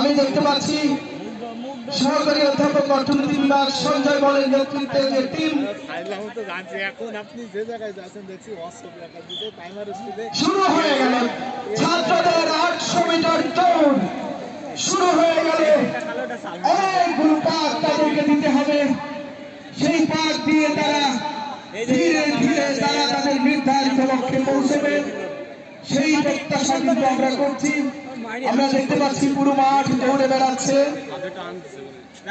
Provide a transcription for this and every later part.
আমি দেখতে পাচ্ছি সহকারী অধ্যাপক অর্থনীতি বিভাগ সঞ্জয় বলের নেতৃত্বে যে টিম শুরু হয়ে গেল ছাত্রদের আটশো মিটার দৌড়। শুরু হয়ে গেল। অনেকগুলো পাক তাদেরকে দিতে হবে। সেই পাক দিয়ে তারা ধীরে ধীরে তারা তাদের নির্ধারিত লক্ষ্যে পৌঁছবে। সেই প্রত্যাশা কিন্তু আমরা করছি। আমরা দেখতে পাচ্ছি পুরো মাঠ দৌড়ে বেড়াচ্ছে।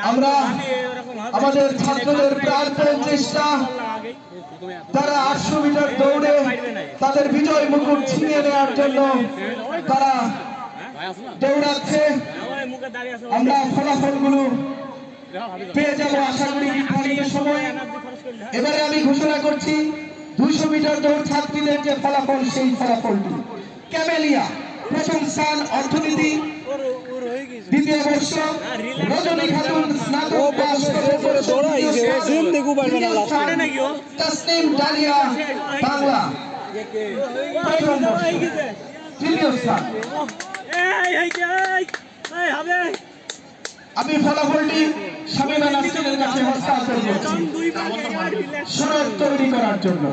আমরা আমাদের ছাত্রদের প্রার্থের চেষ্টা। তারা আটশো মিটার দৌড়ে তাদের বিজয় মুকুট ছিনিয়ে নেওয়ার জন্য তারা দৌড়াচ্ছে। আমরা ফলাফলগুলো পেয়ে যাব আশা করি সময়ে। এবারে আমি ঘোষণা করছি দুইশো মিটার দৌড় ছাত্রীদের যে ফলাফল সেই ফলাফলটি। ক্যামেলিয়া প্রথম স্থান অর্থনীতি দ্বিতীয় বর্ষ রজনী খাতুন স্নাতক পাস করে দৌড়াইছে, zoom দেখু পারবে না last এ। তসলিম ডালিয়া বাংলা। তৃতীয় স্থান। আমি ফলাফলটি শামীমা নাসরিনের কাছে হস্তান্তর করছি। সনদ তৈরি করার জন্য।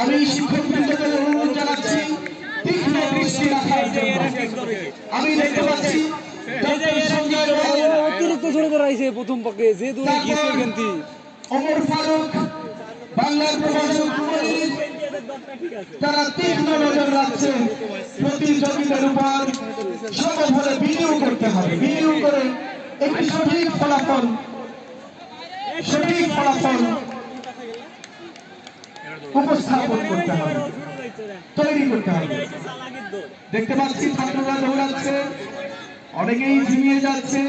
আমি শিক্ষকবৃন্দকে অনুরোধ জানাচ্ছি তীক্ষ্ণ দৃষ্টি রাখার আমি দেখতে পাচ্ছি ডক্টর সঞ্জয় রায়, অতিরিক্ত জোরে দৌড়াইছে প্রথম পক্ষে যে গিয়েছে কিন্তু ওমর ফারুক বাংলার প্রভাষক তারা তীক্ষ্ণ নজর রাখছে। প্রতিযোগিতার উপর সর্বফলে বিনিয়োগ করতে হবে। বিনিয়োগ করে একটি সঠিক ফলাফল সঠিক ফলাফল উপস্থাপন করতে হবে। তৈরি করতে হবে। দেখতে পাচ্ছি ছাত্ররা দৌড়াচ্ছে। অনেকেই ঝিমিয়ে যাচ্ছে।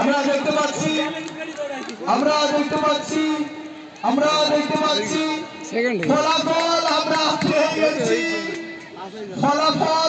আমরা দেখতে পাচ্ছি আমরা দেখতে পাচ্ছি আমরা দেখতে পাচ্ছি ফলাফল আমরা ফলাফল